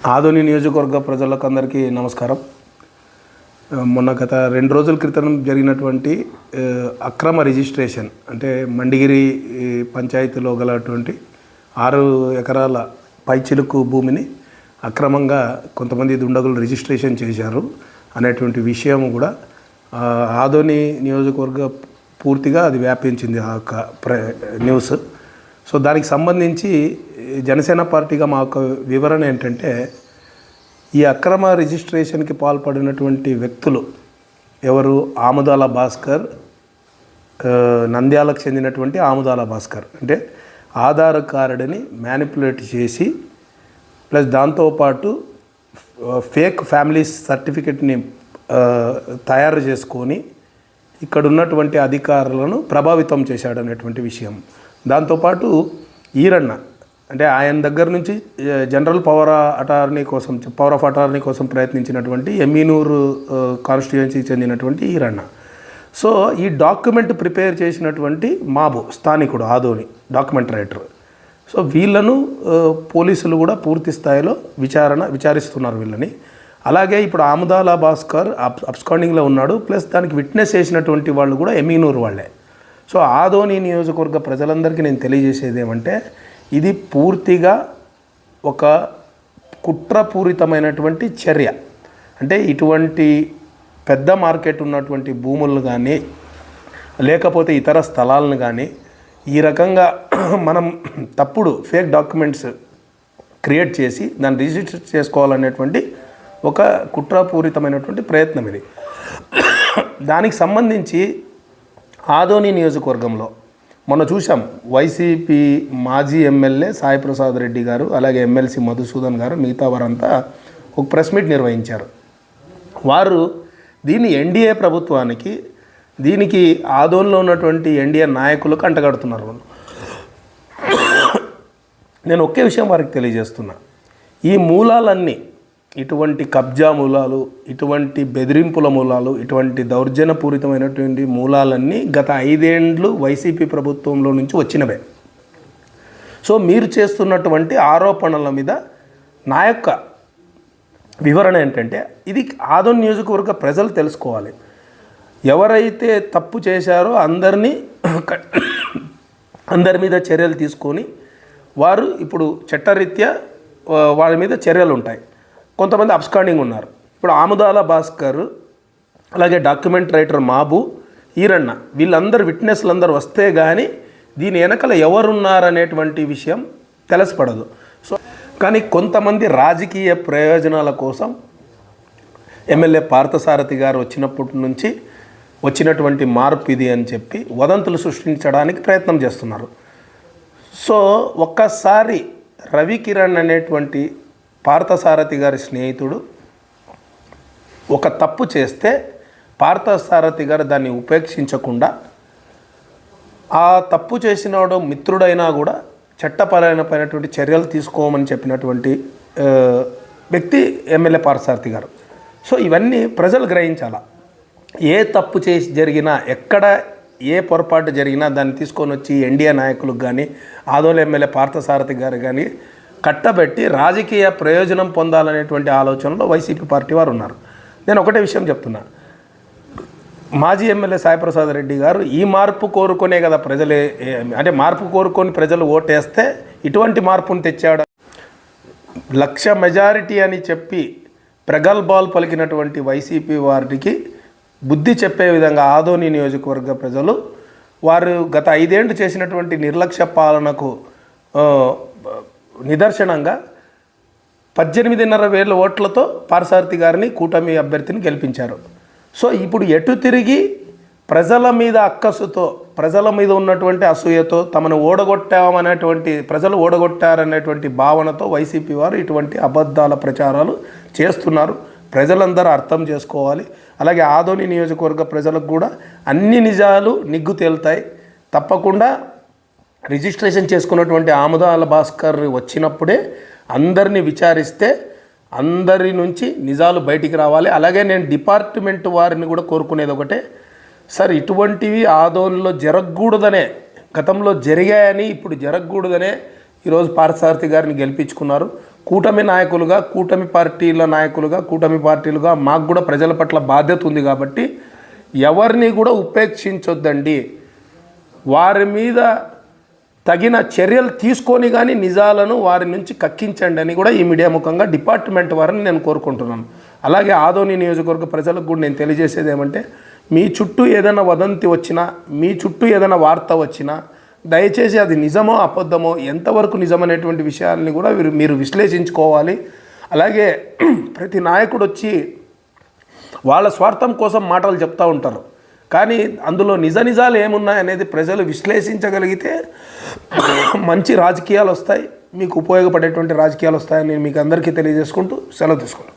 ఆదోని నియోజకవర్గ ప్రజలకు అందరికీ నమస్కారం మొన్న గత రెండు రోజుల క్రితం జరిగినటువంటి అక్రమ రిజిస్ట్రేషన్ అంటే మండిగిరి పంచాయతీలో గలటువంటి ఆరు ఎకరాల పైచిలుకు భూమిని అక్రమంగా కొంతమంది దుండగులు రిజిస్ట్రేషన్ చేశారు అనేటువంటి విషయం కూడా ఆదోని నియోజకవర్గ పూర్తిగా అది వ్యాపించింది ఆ ప్ర న్యూస్. సో దానికి సంబంధించి జనసేన పార్టీగా మా యొక్క వివరణ ఏంటంటే ఈ అక్రమ రిజిస్ట్రేషన్కి పాల్పడినటువంటి వ్యక్తులు ఎవరు? ఆముదాల భాస్కర్ నంద్యాలకు చెందినటువంటి ఆముదాల భాస్కర్. అంటే ఆధార్ కార్డుని మ్యానిపులేట్ చేసి ప్లస్ దాంతోపాటు ఫేక్ ఫ్యామిలీ సర్టిఫికెట్ని తయారు చేసుకొని ఇక్కడ ఉన్నటువంటి అధికారులను ప్రభావితం చేశాడు అనేటువంటి విషయం. దాంతోపాటు ఈరన్న అంటే ఆయన దగ్గర నుంచి జనరల్ పవర్ అటార్నీ కోసం పవర్ ఆఫ్ అటార్నీ కోసం ప్రయత్నించినటువంటి ఎమ్మీనూరు కాన్స్టిట్యుయెన్సీకి చెందినటువంటి ఈరన్న. సో ఈ డాక్యుమెంట్ ప్రిపేర్ చేసినటువంటి మాబు స్థానికుడు ఆదోని డాక్యుమెంట్ రైటర్. సో వీళ్ళను పోలీసులు కూడా పూర్తి స్థాయిలో విచారణ విచారిస్తున్నారు వీళ్ళని. అలాగే ఇప్పుడు ఆముదాల భాస్కర్ అబ్ అబ్స్కాండింగ్లో ఉన్నాడు ప్లస్ దానికి విట్నెస్ చేసినటువంటి వాళ్ళు కూడా ఎమీనూరు వాళ్ళే. సో ఆదోని నియోజకవర్గ ప్రజలందరికీ నేను తెలియజేసేది ఏమంటే ఇది పూర్తిగా ఒక కుట్రపూరితమైనటువంటి చర్య. అంటే ఇటువంటి పెద్ద మార్కెట్ ఉన్నటువంటి భూములను కానీ లేకపోతే ఇతర స్థలాలను కానీ ఈ రకంగా మనం తప్పుడు ఫేక్ డాక్యుమెంట్స్ క్రియేట్ చేసి దాన్ని రిజిస్టర్ చేసుకోవాలనేటువంటి ఒక కుట్రపూరితమైనటువంటి ప్రయత్నం ఇది. దానికి సంబంధించి ఆదోని నియోజకవర్గంలో మొన్న చూసాం వైసీపీ మాజీ ఎమ్మెల్యే సాయిప్రసాద్ రెడ్డి గారు అలాగే ఎమ్మెల్సీ మధుసూదన్ గారు మిగతా వారంతా ఒక ప్రెస్ మీట్ నిర్వహించారు. వారు దీన్ని ఎన్డీఏ ప్రభుత్వానికి దీనికి ఆదోన్లో ఉన్నటువంటి ఎన్డీఏ నాయకులకు అంటగడుతున్నారు. వాళ్ళు నేను ఒకే విషయం వారికి తెలియజేస్తున్నా. ఈ మూలాలన్నీ ఇటువంటి కబ్జా మూలాలు ఇటువంటి బెదిరింపుల మూలాలు ఇటువంటి దౌర్జన్యపూరితమైనటువంటి మూలాలన్నీ గత ఐదేండ్లు వైసీపీ ప్రభుత్వంలో నుంచి వచ్చినవే. సో మీరు చేస్తున్నటువంటి ఆరోపణల మీద నా యొక్క వివరణ ఏంటంటే ఇది ఆదోన్ నియోజకవర్గ ప్రజలు తెలుసుకోవాలి. ఎవరైతే తప్పు చేశారో అందరినీ అందరి మీద చర్యలు తీసుకొని వారు ఇప్పుడు చట్టరీత్యా వాళ్ళ మీద చర్యలు ఉంటాయి కొంతమంది అబ్స్కాండింగ్ ఉన్నారు. ఇప్పుడు ఆముదాల భాస్కర్ అలాగే డాక్యుమెంట్ రైటర్ మాబు ఈరన్న వీళ్ళందరూ విట్నెస్లు అందరు వస్తే కానీ దీని వెనకల ఎవరున్నారనేటువంటి విషయం తెలసపడదు. సో కానీ కొంతమంది రాజకీయ ప్రయోజనాల కోసం ఎమ్మెల్యే పార్థసారథి గారు వచ్చినప్పటి నుంచి వచ్చినటువంటి మార్పు ఇది అని చెప్పి వదంతులు సృష్టించడానికి ప్రయత్నం చేస్తున్నారు. సో ఒక్కసారి రవి కిరణ్ అనేటువంటి పార్థసారథి గారి స్నేహితుడు ఒక తప్పు చేస్తే పార్థసారథి గారు దాన్ని ఉపేక్షించకుండా ఆ తప్పు చేసినవాడు మిత్రుడైనా కూడా చట్టపరమైనటువంటి చర్యలు తీసుకోమని చెప్పినటువంటి వ్యక్తి ఎమ్మెల్యే పార్థసారథి గారు. సో ఇవన్నీ ప్రజలు గ్రహించాల. ఏ తప్పు చేసి జరిగినా ఎక్కడ ఏ పొరపాటు జరిగినా దాన్ని తీసుకొని వచ్చి ఎన్డీఏ నాయకులకు కానీ ఆదోళ ఎమ్మెల్యే పార్థసారథి గారు కానీ కట్టబెట్టి రాజకీయ ప్రయోజనం పొందాలనేటువంటి ఆలోచనలో వైసీపీ పార్టీ వారు ఉన్నారు. నేను ఒకటే విషయం చెప్తున్నా. మాజీ ఎమ్మెల్యే సాయిప్రసాద్ రెడ్డి గారు ఈ మార్పు కోరుకునే కదా ప్రజలే అంటే మార్పు కోరుకొని ప్రజలు ఓటేస్తే ఇటువంటి మార్పును తెచ్చాడు. లక్ష మెజారిటీ అని చెప్పి ప్రగల్భాలు పలికినటువంటి వైసీపీ వారికి బుద్ధి చెప్పే విధంగా ఆదోని నియోజకవర్గ ప్రజలు వారు గత ఐదేండ్లు చేసినటువంటి నిర్లక్ష్య పాలనకు నిదర్శనంగా పద్దెనిమిదిన్నర వేల ఓట్లతో పారసారథి గారిని కూటమి అభ్యర్థిని గెలిపించారు. సో ఇప్పుడు ఎటు తిరిగి ప్రజల మీద అక్కసుతో ప్రజల మీద ఉన్నటువంటి అసూయతో తమను ఓడగొట్టామనేటువంటి ప్రజలు ఓడగొట్టారనేటువంటి భావనతో వైసీపీ వారు ఇటువంటి అబద్ధాల ప్రచారాలు చేస్తున్నారు. ప్రజలందరూ అర్థం చేసుకోవాలి. అలాగే ఆదోని నియోజకవర్గ ప్రజలకు కూడా అన్ని నిజాలు నిగ్గు తేలుతాయి. తప్పకుండా రిజిస్ట్రేషన్ చేసుకున్నటువంటి ఆముదాల భాస్కర్ వచ్చినప్పుడే అందరినీ విచారిస్తే అందరి నుంచి నిజాలు బయటికి రావాలి. అలాగే నేను డిపార్ట్మెంట్ వారిని కూడా కోరుకునేది ఒకటే సార్ ఇటువంటివి ఆదోళనలో జరగకూడదనే గతంలో జరిగాయని ఇప్పుడు జరగకూడదనే ఈరోజు పార్థసారథి గారిని గెలిపించుకున్నారు. కూటమి నాయకులుగా కూటమి పార్టీల నాయకులుగా కూటమి పార్టీలుగా మాకు కూడా ప్రజల పట్ల బాధ్యత ఉంది కాబట్టి ఎవరిని కూడా ఉపేక్షించొద్దండి. వారి మీద తగిన చర్యలు తీసుకొని కానీ నిజాలను వారి నుంచి కక్కించండి అని కూడా ఈ మీడియా ముఖంగా డిపార్ట్మెంట్ వారిని నేను కోరుకుంటున్నాను. అలాగే ఆదోని నియోజకవర్గ ప్రజలకు కూడా నేను తెలియజేసేది ఏమంటే మీ చుట్టూ ఏదైనా వదంతి వచ్చినా మీ చుట్టూ ఏదైనా వార్త వచ్చినా దయచేసి అది నిజమో అబద్ధమో ఎంతవరకు నిజమనేటువంటి విషయాల్ని కూడా మీరు మీరు విశ్లేషించుకోవాలి. అలాగే ప్రతి నాయకుడు వచ్చి వాళ్ళ స్వార్థం కోసం మాటలు చెప్తూ ఉంటారు. కానీ అందులో నిజ నిజాలు ఏమున్నాయి అనేది ప్రజలు విశ్లేషించగలిగితే మంచి రాజకీయాలు వస్తాయి మీకు ఉపయోగపడేటువంటి రాజకీయాలు వస్తాయని మీకు అందరికీ తెలియజేసుకుంటూ సెలవు తీసుకుంటాం